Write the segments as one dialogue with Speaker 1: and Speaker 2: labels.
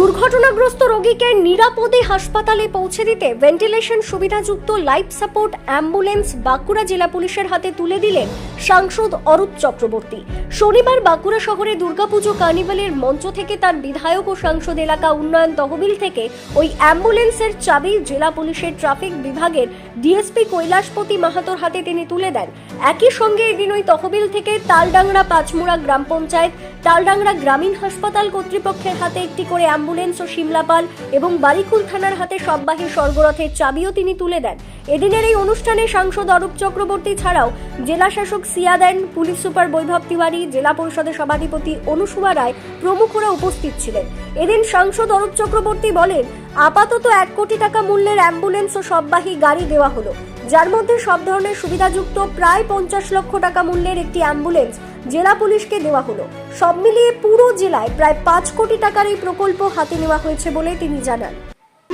Speaker 1: দুর্ঘটনাগ্রস্ত রোগীকে নিরাপদে হাসপাতালে পৌঁছে দিতে ভেন্টিলেশন সুবিধাযুক্ত লাইফ সাপোর্ট অ্যাম্বুলেন্স বাঁকুড়া জেলা পুলিশের হাতে তুলে দিলেন সাংসদ অরূপ চক্রবর্তী। শনিবার বাঁকুড়া শহরে দুর্গাপুজো কার্নিভালের মঞ্চ থেকে তার বিধায়ক ও সাংসদ এলাকা উন্নয়ন তহবিল থেকে ওই অ্যাম্বুলেন্সের চাবি জেলা পুলিশের ট্রাফিক বিভাগের ডিএসপি কৈলাসপতি মাহাতোর হাতে তিনি তুলে দেন। একই সঙ্গে এদিন ওই তহবিল থেকে তালডাংরা পাঁচমুড়া গ্রাম পঞ্চায়েত, তালডাংরা গ্রামীণ হাসপাতাল কর্তৃপক্ষের হাতে একটি করে অ্যাম্বুলেন্স ও সিমলাপাল এবং বারিকুল থানার হাতে সববাহী স্বর্গরথের চাবিও তিনি তুলে দেন। এদিনের এই অনুষ্ঠানে সাংসদ অরূপ চক্রবর্তী ছাড়াও জেলা শাসক সিয়া দেন পুলিশ সুপার বৈভব তিওয়ারি, জেলা পরিষদের সভাধিপতি অনুসুয়া রায় প্রমুখরা উপস্থিত ছিলেন। এদিন সাংসদ অরূপ চক্রবর্তী বলেন, আপাতত এক কোটি টাকা মূল্যের অ্যাম্বুলেন্স ও সববাহী গাড়ি দেওয়া হলো। যার মধ্যে সব ধরনের সুবিধাযুক্ত প্রায় পঞ্চাশ লক্ষ টাকা মূল্যের একটি অ্যাম্বুলেন্স জেলা পুলিশকে দেওয়া হলো। সব মিলিয়ে পুরো জেলায় প্রায় পাঁচ কোটি টাকার এই প্রকল্প হাতে নেওয়া হয়েছে বলে তিনি জানান।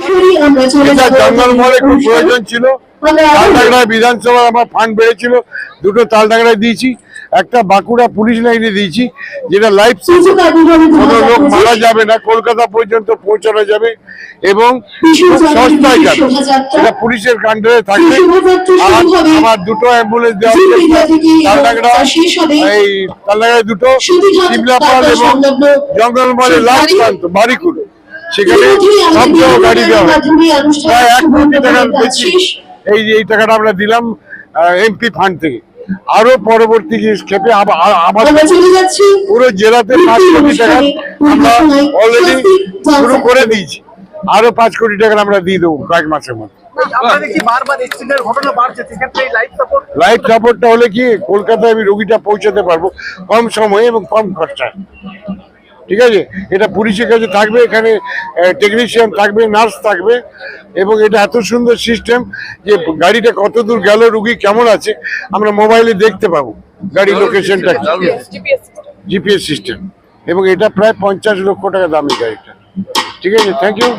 Speaker 2: সরাসরি আমরা চলে যাব।
Speaker 3: জঙ্গলমহলে খুব প্রয়োজন ছিল। তালডাংরায় বিধানসভা আমার ফান্ড বেড়েছিল। দুটো তালডাংরায় দিয়েছি। একটা বাঁকুড়া পুলিশ লাইনে দিয়েছি যেটা লাইফ কোনো লোক মারা যাবে না কলকাতা পর্যন্ত পৌঁছানো যাবে এবং সস্তায় যাবে।
Speaker 2: শোভাযাত্রা।
Speaker 3: পুলিশের কান্ডারে থাকবে। আমার দুটো অ্যাম্বুলেন্স দেওয়া তালডাংরা। এই তালডাংরায় দুটো
Speaker 2: সুবিধা
Speaker 3: শিমলাপাল এবং জঙ্গলমহলে লাস্ট প্রান্ত বাড়িকুল সেখানে সব গাড়ি দেওয়া প্রায় এক কোটি টাকার বেশি। এই যে এই টাকাটা আমরা দিলাম এমপি ফান্ড থেকে। আরও পরবর্তী
Speaker 2: যাচ্ছি।
Speaker 3: পুরো জেলাতে পাঁচ কোটি টাকা আমরা অলরেডি শুরু করে দিয়েছি। আরও পাঁচ কোটি টাকা আমরা দিয়ে দেবো কয়েক মাসের মধ্যে।
Speaker 4: আমরা দেখছি বারবার অ্যাক্সিডেন্টের ঘটনা বাড়ছে সেক্ষেত্রে এই লাইফ সাপোর্ট
Speaker 3: লাইফ সাপোর্টটা হলে কি কলকাতায় আমি রোগীটা পৌঁছাতে পারব কম সময়ে এবং কম খরচায়? ঠিক আছে? এটা পুলিশের কাছে থাকবে এখানে টেকনিশিয়ান থাকবে নার্স থাকবে এবং এটা এত সুন্দর সিস্টেম যে গাড়িটা কত দূর গেল রুগী কেমন আছে আমরা মোবাইলে দেখতে পাবো গাড়ির লোকেশনটা জিপিএস সিস্টেম এবং এটা প্রায় পঞ্চাশ লক্ষ টাকা দামি গাড়িটা। ঠিক আছে? Thank you